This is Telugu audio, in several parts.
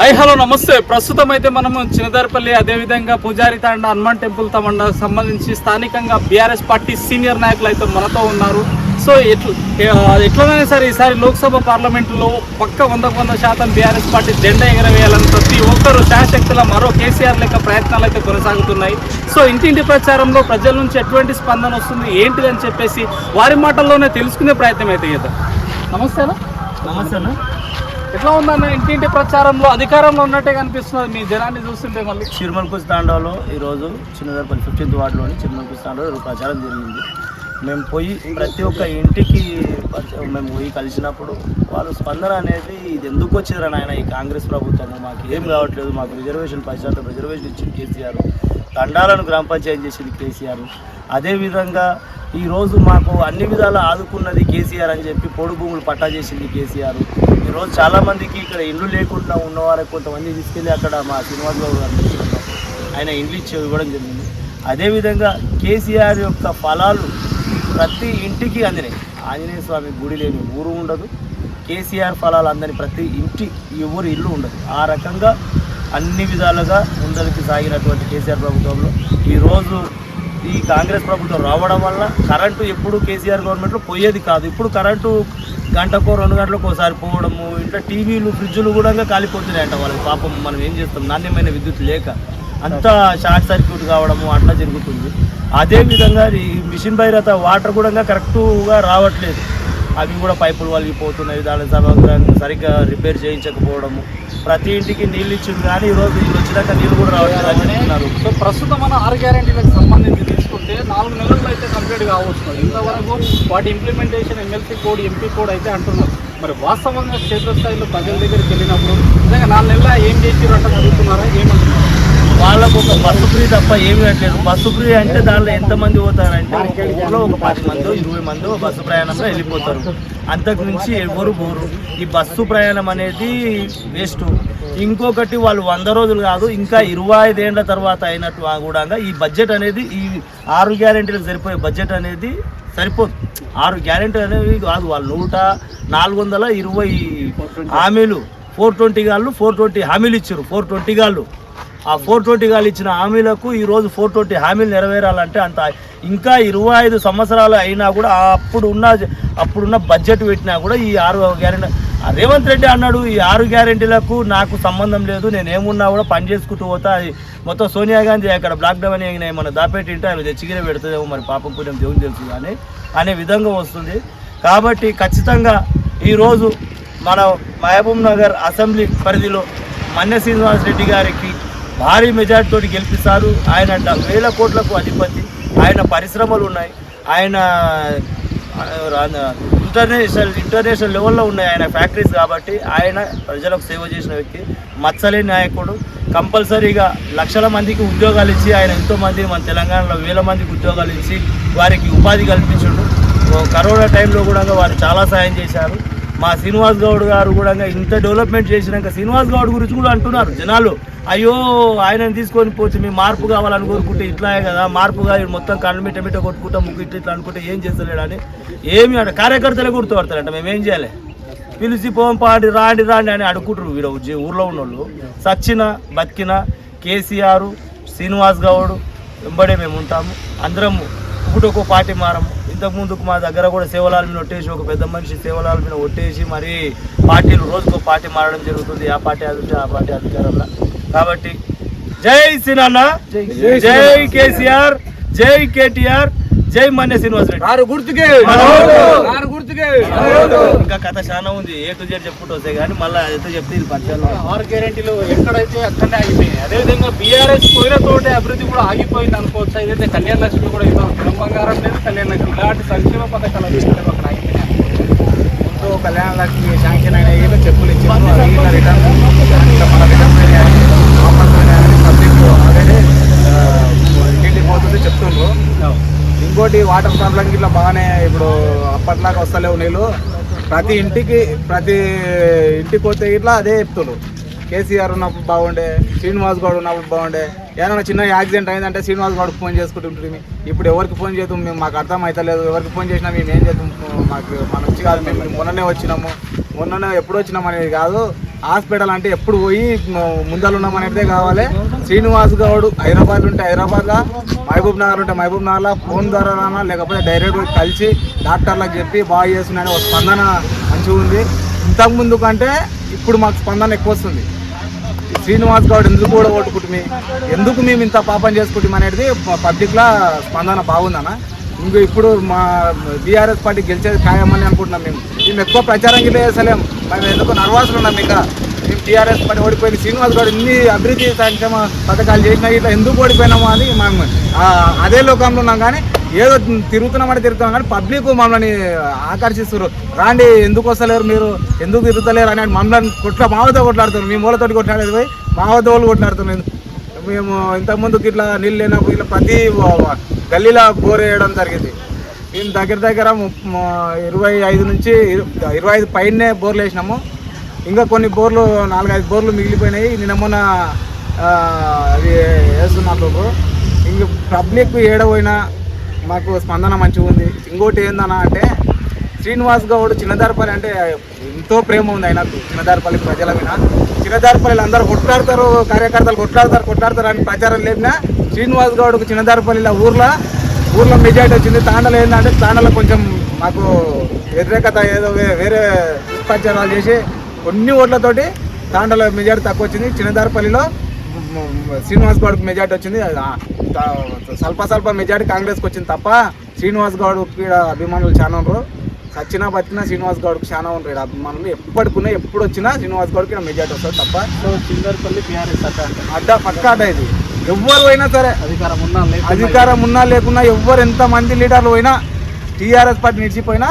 ఐ హలో నమస్తే. ప్రస్తుతం అయితే మనము చిన్నదారిపల్లి అదేవిధంగా పూజారి తాండ హనుమాన్ టెంపుల్ తమండ సంబంధించి స్థానికంగా బీఆర్ఎస్ పార్టీ సీనియర్ నాయకులు అయితే మనతో ఉన్నారు. సో ఎట్లా ఎట్లనైనా సరే ఈసారి లోక్సభ పార్లమెంటులో పక్క వందకు వంద శాతం బీఆర్ఎస్ పార్టీ జెండా ఎగరవేయాలని ప్రతి ఒక్కరు శాశక్తుల మరో కేసీఆర్ లెక్క ప్రయత్నాలు అయితే కొనసాగుతున్నాయి. సో ఇంటింటి ప్రచారంలో ప్రజల నుంచి ఎటువంటి స్పందన వస్తుంది ఏంటిది అని చెప్పేసి వారి మాటల్లోనే తెలుసుకునే ప్రయత్నం అయితే చేద్దాం. నమస్తే నమస్తే ఎట్లా ఉందన్న ఇంటింటి ప్రచారంలో అధికారంలో ఉన్నట్టే కనిపిస్తున్నది మీ జనాన్ని చూస్తుంటే మళ్ళీ? చిరుమలకుస్ తాండాలో ఈరోజు చిన్నదర్పల్లి ఫిఫ్టీన్త్ వార్డులోని చిరుమలకుస్ తాండాలో ప్రచారం జరిగింది. మేము పోయి ప్రతి ఒక్క ఇంటికి మేము పోయి కలిసినప్పుడు వాళ్ళు స్పందన అనేది ఇది ఎందుకు వచ్చిందిరా నాయన ఈ కాంగ్రెస్ ప్రభుత్వం మాకు ఏం కావట్లేదు మాకు రిజర్వేషన్ పది శాతం రిజర్వేషన్ ఇచ్చింది కేసీఆర్. తండాలను గ్రామ పంచాయతీ చేసింది కేసీఆర్. అదేవిధంగా ఈరోజు మాకు అన్ని విధాలా ఆదుకున్నది కేసీఆర్ అని చెప్పి పొడు భూములు పట్టా చేసింది కేసీఆర్. ఈరోజు చాలామందికి ఇక్కడ ఇండ్లు లేకుండా ఉన్నవారు కొంతమంది తీసుకెళ్ళి అక్కడ మా శ్రీనివాస్ బాబు గారు ఆయన ఇండ్లు ఇచ్చి ఇవ్వడం జరిగింది. అదేవిధంగా కేసీఆర్ యొక్క ఫలాలు ప్రతి ఇంటికి అందినాయి. ఆంజనేయ స్వామి గుడి లేని ఊరు ఉండదు. కేసీఆర్ ఫలాలు అందని ప్రతి ఇంటి ఎవరు ఇల్లు ఉండదు. ఆ రకంగా అన్ని విధాలుగా ముందరికి సాగినటువంటి కేసీఆర్ ప్రభుత్వంలో ఈరోజు ఈ కాంగ్రెస్ ప్రభుత్వం రావడం వల్ల కరెంటు ఎప్పుడు కేసీఆర్ గవర్నమెంట్లో పోయేది కాదు. ఇప్పుడు కరెంటు గంటకో రెండు గంటలకు ఒకసారి పోవడము ఇట్లా టీవీలు ఫ్రిడ్జ్లు కూడా కాలిపోతున్నాయంట వాళ్ళకి. పాపం మనం ఏం చేస్తాం? నాణ్యమైన విద్యుత్ లేక అంతా షార్ట్ సర్క్యూట్ కావడము అట్లా జరుగుతుంది. అదేవిధంగా ఈ మిషన్ భైరత వాటర్ కూడా కరెక్టుగా రావట్లేదు. అవి కూడా పైపులు వలిగిపోతున్నాయి. దాని సరిగ్గా రిపేర్ చేయించకపోవడము. ప్రతి ఇంటికి నీళ్ళు ఇచ్చింది కానీ ఈరోజు వీళ్ళు వచ్చినాక నీళ్ళు కూడా రావట్లేదు చెప్తున్నారు. సో ప్రస్తుతం మన ఆరు గ్యారెంటీలకు సంబంధించి తీసుకుంటే నాలుగు నెలల్లో అయితే కంప్లీట్ కావచ్చు. ఇంతవరకు వాటి implementation MLC code MP code అయితే అంటున్నారు. మరి వాస్తవంగా క్షేత్రస్థాయిలో ప్రజల దగ్గరికి వెళ్ళినప్పుడు నిజంగా నాలుగు నెలల ఏం చేసిరు అంటే అడుగుతున్నారా ఏమంటున్నారు? వాళ్ళకు ఒక బస్సు ఫ్రీ తప్ప ఏమీ పెట్టలేదు బస్సు ఫ్రీ అంటే దాంట్లో ఎంతమంది పోతారంటే ఒక ఒక పది మంది ఇరవై మంది బస్సు ప్రయాణంలో వెళ్ళిపోతారు. అంతకు మించి ఎవరు పోరు. ఈ బస్సు ప్రయాణం అనేది వేస్ట్. ఇంకొకటి వాళ్ళు వంద రోజులు కాదు ఇంకా ఇరవై ఐదేళ్ళ తర్వాత అయినట్టు కూడా ఈ బడ్జెట్ అనేది ఈ ఆరు గ్యారెంటీలకు సరిపోయే బడ్జెట్ అనేది సరిపోదు. ఆరు గ్యారెంటీ అనేవి కాదు వాళ్ళు నూట నాలుగు వందల ఇరవై హామీలు. ఫోర్ ట్వంటీ గాళ్ళు ఫోర్ ట్వంటీ హామీలు ఇచ్చారు. ఫోర్ ట్వంటీ గాళ్ళు. ఆ ఫోర్ ట్వంటీ గాలు ఇచ్చిన హామీలకు ఈరోజు ఫోర్ ట్వంటీ హామీలు నెరవేరాలంటే అంత ఇంకా ఇరవై ఐదు సంవత్సరాలు అయినా కూడా అప్పుడు ఉన్న అప్పుడున్న బడ్జెట్ పెట్టినా కూడా ఈ ఆరు గ్యారెంటీ రేవంత్ రెడ్డి అన్నాడు ఈ ఆరు గ్యారెంటీలకు నాకు సంబంధం లేదు నేను ఏమున్నా కూడా పని చేసుకుంటూ పోతా అది మొత్తం సోనియా గాంధీ అక్కడ బ్లాక్ డౌన్ అయిన ఏమైనా దాపెట్టింటే ఆయన తెచ్చిగిరే పెడుతుందేమో మరి పాపం పుణ్యం దేవుని తెలుసు కానీ అనే విధంగా వస్తుంది. కాబట్టి ఖచ్చితంగా ఈరోజు మన మహబూబ్ నగర్ అసెంబ్లీ పరిధిలో మన్య శ్రీనివాస్ రెడ్డి గారికి భారీ మెజార్టీతో గెలిపిస్తారు. ఆయన వేల కోట్లకు అధిపతి. ఆయన పరిశ్రమలు ఉన్నాయి. ఆయన ఇంటర్నేషనల్ ఇంటర్నేషనల్ లెవెల్లో ఉన్నాయి ఆయన ఫ్యాక్టరీస్ కాబట్టి ఆయన ప్రజలకు సేవ చేసిన వ్యక్తి మత్సలేని నాయకుడు. కంపల్సరీగా లక్షల మందికి ఉద్యోగాలు ఇచ్చి ఆయన ఎంతోమంది మన తెలంగాణలో వేల మందికి ఉద్యోగాలు ఇచ్చి వారికి ఉపాధి కల్పించడు. ఓ కరోనా టైంలో కూడా వారు చాలా సాయం చేశారు. మా శ్రీనివాస్ గౌడ్ గారు కూడా ఇంత డెవలప్మెంట్ చేసినాక శ్రీనివాస్ గౌడ్ గురించి కూడా అంటున్నారు జనాలు. అయ్యో ఆయనను తీసుకొని పోవచ్చు మీ మార్పు కావాలని కోరుకుంటే ఇట్లా కదా మార్పుగా మొత్తం కళ్ళు మిట్ట మిట్ట కొట్టుకుంటా ముగ్గు ఇట్లా ఇట్లా అనుకుంటే ఏం చేస్తలేడు అని ఏమి అంటే కార్యకర్తలే గుర్తుపడతారంట మేము ఏం చేయాలి? పిలిచి పోం పాడి రాండి రాండి అని అడుగుకుంటారు వీడు ఊర్లో ఊర్లో ఉన్నోళ్ళు. సచ్చిన బతికిన కేసీఆర్ శ్రీనివాస్ గౌడ్ వెంబడే మేము ఉంటాము. అందరము ఒకటి ఒక పార్టీ మారము ఇంతకు ముందుకు మా దగ్గర కూడా సేవలాల మీద ఒట్టేసి ఒక పెద్ద మనిషి సేవలాల మీద ఒట్టేసి మరి పార్టీలు రోజుకో పార్టీ మారడం జరుగుతుంది. ఆ పార్టీ అధికారం ఆ పార్టీ అధికారంలో. కాబట్టి జై సినాన్న జై కేసీఆర్ జై కేటీఆర్ జై మన్య శ్రీనివాస్ రెడ్డి ఆరు గుర్తుకే. మనోడు. ఆరు గుర్తుకే ఇంకా కథ చాలా ఉంది. ఏ టు జెడ్ చెప్పుకుంటూ వస్తాయి కానీ మళ్ళీ అయితే చెప్తే ఇది పరిచయాలు ఆరు గ్యారెంటీలు ఎక్కడైతే అక్కడనే ఆగిపోయాయి. అదేవిధంగా బీఆర్ఎస్ పోయిన తోటే అభివృద్ధి కూడా ఆగిపోయింది అనుకోవచ్చు? ఏదైతే కళ్యాణ లక్ష్మి కూడా ఇవ్వాలి కుటుంబ బంగారం లేదు కళ్యాణ లక్ష్మి. ఇలాంటి సంక్షేమ పథకాలు అక్కడ ఆగిపోయినాయి. ముందు కళ్యాణ లక్ష్మి శాంక్షన్ అయిన ఏదో చెప్పులు రిటర్న్ మన రిటర్న్ కాబట్టి వాటర్ ప్రాబ్లం ఇట్లా బాగానే ఇప్పుడు అప్పట్లాగా వస్తలేవు నీళ్ళు. ప్రతి ఇంటికి ప్రతి ఇంటికి పోతే ఇట్లా అదే చెప్తుండ్రు కేసీఆర్ ఉన్నప్పుడు బాగుండే శ్రీనివాస్ గౌడ్ ఉన్నప్పుడు బాగుండే. ఏదైనా చిన్న యాక్సిడెంట్ అయిందంటే శ్రీనివాస్ గౌడ్కి ఫోన్ చేసుకుంటుంటుంది ఇప్పుడు ఎవరికి ఫోన్ చేద్దాం మేము మాకు అర్థం అవుతలేదు ఎవరికి ఫోన్ చేసినా మేము ఏం చేద్దాం? మాకు మనం వచ్చి కాదు మేము మొన్ననే వచ్చినాము. మొన్ననే ఎప్పుడు వచ్చినాం అనేది కాదు. హాస్పిటల్ అంటే ఎప్పుడు పోయి ముందలు ఉన్నాం అనేదే కావాలి. శ్రీనివాస్ గౌడ్ హైదరాబాద్ ఉంటే హైదరాబాద్లో మహబూబ్ నగర్ ఉంటే మహబూబ్ నగర్లో ఫోన్ ద్వారా లేకపోతే డైరెక్ట్ కలిసి డాక్టర్లకు చెప్పి బాగా చేస్తున్నాయని ఒక స్పందన మంచిగా ఉంది. ఇంతకు ముందు కంటే ఇప్పుడు మాకు స్పందన ఎక్కువ వస్తుంది. శ్రీనివాస్ గౌడ్ ఎందుకు కూడా ఓటుకుంటుంది ఎందుకు మేము ఇంత పాపం చేసుకుంటాం అనేది పబ్లిక్లో స్పందన బాగుందన్న. ఇంక ఇప్పుడు మా బీఆర్ఎస్ పార్టీ గెలిచేది ఖాయమని అనుకుంటున్నాం మేము. మేము ఎక్కువ ప్రచారం గిట్ల మేము ఎందుకు నర్వాసులు ఉన్నాం ఇంకా మేము టీఆర్ఎస్ పని ఓడిపోయింది. శ్రీనివాస్ గౌడ్ ఇన్ని అభివృద్ధి సంక్షేమ పథకాలు చేసినా ఇట్లా ఎందుకు ఓడిపోయినాము అని మేము అదే లోకంలో ఉన్నాం కానీ ఏదో తిరుగుతున్నామని తిరుగుతున్నాం కానీ పబ్లిక్ మమ్మల్ని ఆకర్షిస్తారు రాండి ఎందుకు వస్తలేరు మీరు? ఎందుకు తిరుగుతలేరు అని మమ్మల్ని కొట్ల మావతో కొట్లాడుతున్నారు. మీ మూలతోటి కొట్లాడేది పోయి మావతో వాళ్ళు కొట్లాడుతున్నారు. మేము ఇంతకుముందుకు ఇట్లా నీళ్ళు లేనప్పుడు ఇట్లా ప్రతి గల్లీలో బోర్ వేయడం జరిగింది. మేము దగ్గర దగ్గర ఇరవై ఐదు నుంచి ఇరవై ఐదు పైనే బోర్లు వేసినాము. ఇంకా కొన్ని బోర్లు నాలుగైదు బోర్లు మిగిలిపోయినాయి. నిన్న మొన్న అది వేస్తున్నారు ఇంక పబ్లిక్ ఏడపోయినా మాకు స్పందన మంచిగా ఉంది. ఇంకోటి ఏందన్నా అంటే శ్రీనివాస్ గౌడ్ చిన్నదారపల్లి అంటే ఎంతో ప్రేమ ఉంది ఆయనకు చిన్నదారపల్లి ప్రజల మీద. చిన్నదారపల్లిలో అందరూ కొట్లాడతారు కార్యకర్తలు కొట్లాడతారు కొట్లాడతారు అని ప్రచారం లేపినా శ్రీనివాస్ గౌడ్కు చిన్నదారపల్లిలో ఊర్లో ఊర్లో మెజార్టీ వచ్చింది. తాండలో ఏంటంటే తాండలో కొంచెం మాకు వ్యతిరేకత ఏదో వేరే దుష్ప్రచారాలు చేసి కొన్ని ఓట్లతోటి తాండలో మెజార్టీ తక్కువ వచ్చింది. చిన్నదారపల్లిలో శ్రీనివాస్ గౌడ్కి మెజార్టీ వచ్చింది. స్వల్ప స్వల్ప మెజార్టీ కాంగ్రెస్కి వచ్చింది తప్ప శ్రీనివాస్ గౌడ్ ఈడ అభిమానులు చాలా ఉన్నారు. సచ్చినా బతికినా శ్రీనివాస్ గౌడ్కి చాలా ఉంటారు ఈడ అభిమానులు ఎప్పటికున్నా ఎప్పుడు వచ్చినా శ్రీనివాస్ గౌడ్కి మెజార్టీ వస్తుంది తప్ప. సో చిందర్పల్లి బీఆర్ఎస్ అడ్డ పక్క అడ్డ ఇది. ఎవ్వరు పోయినా సరే అధికారం ఉన్నా లేకున్నా అధికారం ఉన్నా లేకున్నా ఎవ్వరు ఎంత మంది లీడర్లు పోయినా టీఆర్ఎస్ పార్టీ నిలిచిపోయినా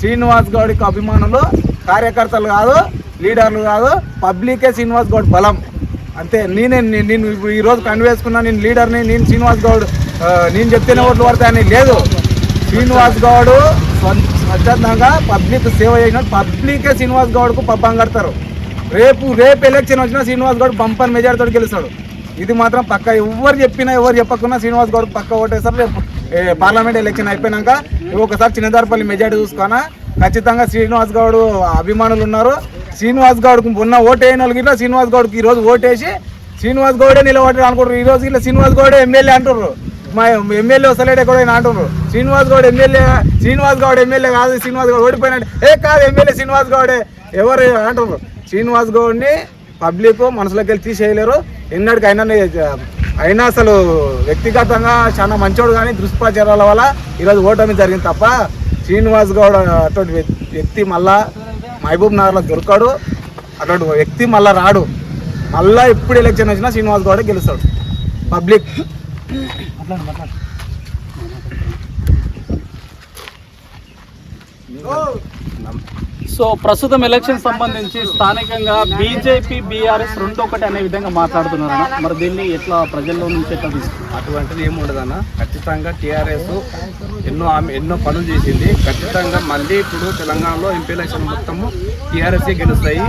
శ్రీనివాస్ గౌడ్కి అభిమానులు కార్యకర్తలు కాదు లీడర్లు కాదు పబ్లికే శ్రీనివాస్ గౌడ్ బలం. అంతే నేనే నేను ఇప్పుడు ఈ రోజు కన్వేసుకున్నా నేను లీడర్ని నేను శ్రీనివాస్ గౌడ్ నేను చెప్తేనే ఓట్లు పడతాయని లేదు. శ్రీనివాస్ గౌడ్ స్వ- స్వచ్ఛందంగా పబ్లిక్ సేవ చేసిన పబ్లికే శ్రీనివాస్ గౌడ్కు పబ్బం కడతారు. రేపు రేపు ఎలక్షన్ వచ్చినా శ్రీనివాస్ గౌడ్ బంపర్ మెజార్టీతో గెలుస్తాడు. ఇది మాత్రం పక్క ఎవరు చెప్పినా ఎవరు చెప్పకున్నా శ్రీనివాస్ గౌడ్ పక్క ఓటేస్తారు. రేపు పార్లమెంట్ ఎలక్షన్ అయిపోయినాక ఒకసారి చిన్నదారపల్లి మెజార్టీ చూసుకున్నా ఖచ్చితంగా శ్రీనివాస్ గౌడ్ అభిమానులు ఉన్నారు. శ్రీనివాస్ గౌడ్కు ఉన్న ఓటు వేయని వాళ్ళకి ఇట్లా శ్రీనివాస్ గౌడ్కి ఈరోజు ఓటేసి శ్రీనివాస్ గౌడే నిలబడ్డారు అనుకుంటారు ఈ రోజు ఇట్లా శ్రీనివాస్ గౌడే ఎమ్మెల్యే అంటారు మా ఎమ్మెల్యే వస్తలేడే కూడా ఈయన అంటున్నారు. శ్రీనివాస్ గౌడ్ ఎమ్మెల్యే శ్రీనివాస్ గౌడ్ ఎమ్మెల్యే కాదు శ్రీనివాస్ గౌడ్ ఓడిపోయినట్టు ఏ కాదు ఎమ్మెల్యే శ్రీనివాస్ గౌడే. ఎవరు అంటున్నారు? శ్రీనివాస్ గౌడ్ని పబ్లిక్ మనసులోకి వెళ్ళి తీసేయలేరు. ఎన్నటికి అయినా అయినా అసలు వ్యక్తిగతంగా చాలా మంచోడు కానీ దుష్ప్రచారాల వల్ల ఈరోజు ఓటమి జరిగింది తప్ప శ్రీనివాస్ గౌడ్ అటువంటి వ్యక్- వ్యక్తి మళ్ళా మహబూబ్ నగర్లో దొరకడు. అటువంటి వ్యక్తి మళ్ళా రాడు. మళ్ళా ఎప్పుడు ఎలక్షన్ వచ్చినా శ్రీనివాస్ గౌడే గెలుస్తాడు. పబ్లిక్. సో ప్రస్తుతం ఎలక్షన్ సంబంధించి స్థానికంగా బీజేపీ బీఆర్ఎస్ రెండు ఒకటి అనే విధంగా మాట్లాడుతున్నారు మరి దీన్ని ఎట్లా ప్రజల్లో నుంచి ఎట్లా తీసుకుంటారు? అటువంటిది ఏమి ఉండదన్న ఖచ్చితంగా టీఆర్ఎస్ ఎన్నో ఆమె ఎన్నో పనులు చేసింది. ఖచ్చితంగా మళ్ళీ ఇప్పుడు తెలంగాణలో ఎంపీ ఎలక్షన్ మొత్తము టీఆర్ఎస్ గెలుస్తాయి.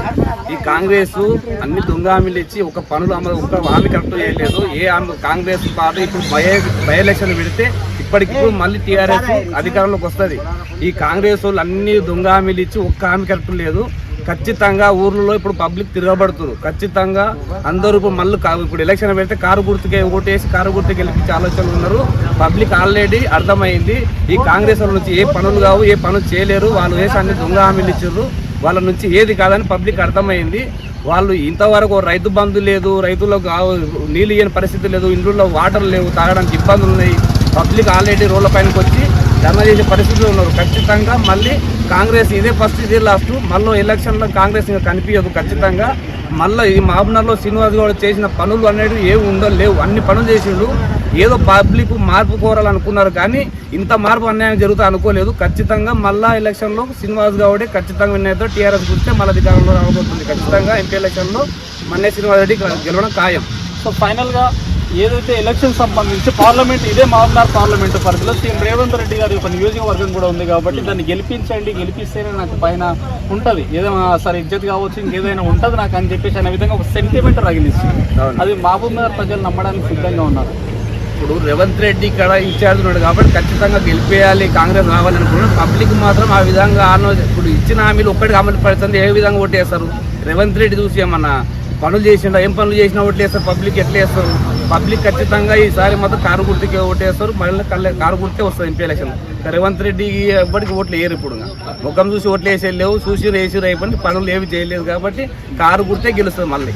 ఈ కాంగ్రెస్ అన్ని దొంగ హామీలు ఇచ్చి ఒక పనులు అమలు ఒక హామీ కరెక్ట్ చేయలేదు. ఏ హామీ కాంగ్రెస్ పార్టీ ఇప్పుడు బై బై ఎలక్షన్ పెడితే ఇప్పటికిప్పుడు మళ్ళీ టీఆర్ఎస్ అధికారంలోకి వస్తుంది. ఈ కాంగ్రెస్ వాళ్ళు అన్ని దొంగ హామీలు ఇచ్చి ఒక్క హామీ కరెక్ట్ లేదు. ఖచ్చితంగా ఊర్లలో ఇప్పుడు పబ్లిక్ తిరగబడుతున్నారు ఖచ్చితంగా అందరూ ఇప్పుడు మళ్ళీ ఇప్పుడు ఎలక్షన్ పెడితే కారు గుర్తుకే ఓటేసి కారు గుర్తుకి గెలిపించే ఆలోచనలు ఉన్నారు. పబ్లిక్ ఆల్రెడీ అర్థమైంది. ఈ కాంగ్రెస్ వాళ్ళ నుంచి ఏ పనులు కావు ఏ పనులు చేయలేరు. వాళ్ళు వేసి అన్ని దొంగ హామీలు ఇచ్చారు. వాళ్ళ నుంచి ఏది కాదని పబ్లిక్ అర్థమైంది. వాళ్ళు ఇంతవరకు రైతు బంధు లేదు. రైతులకు నీళ్ళు ఇయ్యని పరిస్థితి లేదు. ఇండ్లలో వాటర్ లేవు. తాగడానికి ఇబ్బందులు ఉన్నాయి. పబ్లిక్ ఆల్రెడీ రోడ్ల పైనకి వచ్చి ధర్నా చేసే పరిస్థితిలో ఉన్నారు. ఖచ్చితంగా మళ్ళీ కాంగ్రెస్ ఇదే ఫస్ట్ ఇదే లాస్ట్. మళ్ళీ ఎలక్షన్లో కాంగ్రెస్ ఇంకా కనిపించదు ఖచ్చితంగా. మళ్ళీ ఈ మహబూబ్నగర్లో శ్రీనివాస్ గౌడ్ చేసిన పనులు అనేవి ఏవి లేవు అన్ని పనులు చేసిండు. ఏదో పబ్లిక్ మార్పు కోరాలనుకున్నారు కానీ ఇంత మార్పు అన్యాయం జరుగుతా అనుకోలేదు. ఖచ్చితంగా మళ్ళా ఎలక్షన్లో శ్రీనివాస్ గౌడే ఖచ్చితంగా విన్నైతే టీఆర్ఎస్ గురిస్తే మళ్ళీ అధికారంలో రాబోతుంది. ఖచ్చితంగా ఎంపీ ఎలక్షన్లో మన్నే శ్రీనివాస్ రెడ్డి గెలవడం ఖాయం. సో ఫైనల్గా ఏదైతే ఎలక్షన్ సంబంధించి పార్లమెంట్ ఇదే మహబూబ్నగర్ పార్లమెంట్ పరిధిలో సీఎం రేవంత్ రెడ్డి గారి ఒక నియోజకవర్గం కూడా ఉంది కాబట్టి దాన్ని గెలిపించండి గెలిపిస్తేనే నాకు పైన ఉంటది. ఏదైనా సరే ఇజ్జత్ కావచ్చు ఇంకేదైనా ఉంటది నాకు అని చెప్పేసి అనే విధంగా ఒక సెంటిమెంట్ రగిలిస్తుంది. అది మహబూబ్ నగర్ ప్రజలు నమ్మడానికి సిద్ధంగా ఉన్నారు. ఇప్పుడు రేవంత్ రెడ్డి ఇక్కడ ఇన్ఛార్జ్ ఉన్నాడు కాబట్టి ఖచ్చితంగా గెలిపేయాలి కాంగ్రెస్ రావాలనుకున్నాడు పబ్లిక్ మాత్రం ఆ విధంగా ఆనో ఇప్పుడు ఇచ్చిన హామీలు ఒక్కడికి అమలు పడుతుంది ఏ విధంగా ఓటేస్తారు రేవంత్ రెడ్డి చూసి ఏమన్నా పనులు చేసిండా? ఏం పనులు చేసినా ఓట్లేస్తారు పబ్లిక్ ఎట్లా వేస్తారు? పబ్లిక్ ఖచ్చితంగా ఈసారి మాత్రం కారు గుర్తుకే ఓటేస్తారు. మళ్ళీ కళ్ళ కారు గుర్తే వస్తుంది ఎంపీ ఎలక్షన్. రేవంత్ రెడ్డి ఎప్పటికి ఓట్లు వేయరు ఇప్పుడు ముఖం చూసి ఓట్లు వేసే లేవు చూసి వేసి అయిపోయి పనులు ఏమి చేయలేదు కాబట్టి కారు గుర్తే గెలుస్తుంది మళ్ళీ.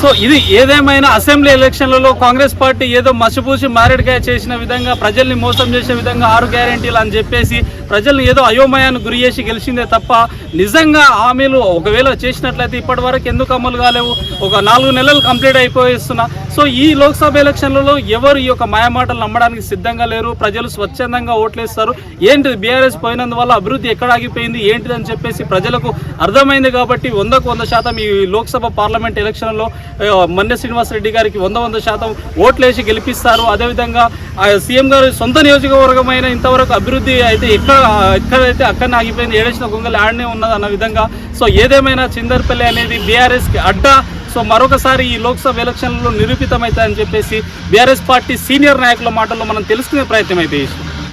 సో ఇది ఏదేమైనా అసెంబ్లీ ఎలక్షన్లలో కాంగ్రెస్ పార్టీ ఏదో మసిపూసి మారేడుకాయ చేసిన విధంగా ప్రజల్ని మోసం చేసే విధంగా ఆరు గ్యారెంటీలు అని చెప్పేసి ప్రజల్ని ఏదో అయోమయాన్ని గురి చేసి గెలిచిందే తప్ప నిజంగా హామీలు ఒకవేళ చేసినట్లయితే ఇప్పటి వరకు ఎందుకు అమలు కాలేవు? ఒక నాలుగు నెలలు కంప్లీట్ అయిపోయిస్తున్నా. సో ఈ లోక్సభ ఎలక్షన్లలో ఎవరు ఈ యొక్క మాయమాటలు నమ్మడానికి సిద్ధంగా లేరు? ప్రజలు స్వచ్ఛందంగా ఓట్లేస్తారు. ఏంటిది బీఆర్ఎస్ పోయినందువల్ల అభివృద్ధి ఎక్కడ ఆగిపోయింది? ఏంటిది అని చెప్పేసి ప్రజలకు అర్థమైంది కాబట్టి వందకు వంద శాతం ఈ లోక్సభ పార్లమెంట్ ఎలక్షన్లో మన్య మన్నె శ్రీనివాసరెడ్డి గారికి వంద వంద శాతం ఓట్లేసి గెలిపిస్తారు. అదేవిధంగా ఆ సీఎం గారు సొంత నియోజకవర్గమైన ఇంతవరకు అభివృద్ధి అయితే ఎక్కడ ఎక్కడైతే అక్కడ ఆగిపోయింది. ఏడేసిన గొంగలు ఆడనే ఉన్నది అన్న విధంగా. సో ఏదేమైనా చిందర్పల్లి అనేది బీఆర్ఎస్కి అడ్డా. సో మరొకసారి ఈ లోక్సభ ఎలక్షన్లో నిరూపితమవుతాయని చెప్పేసి బీఆర్ఎస్ పార్టీ సీనియర్ నాయకుల మాటల్లో మనం తెలుసుకునే ప్రయత్నం అయితే చేసినాం.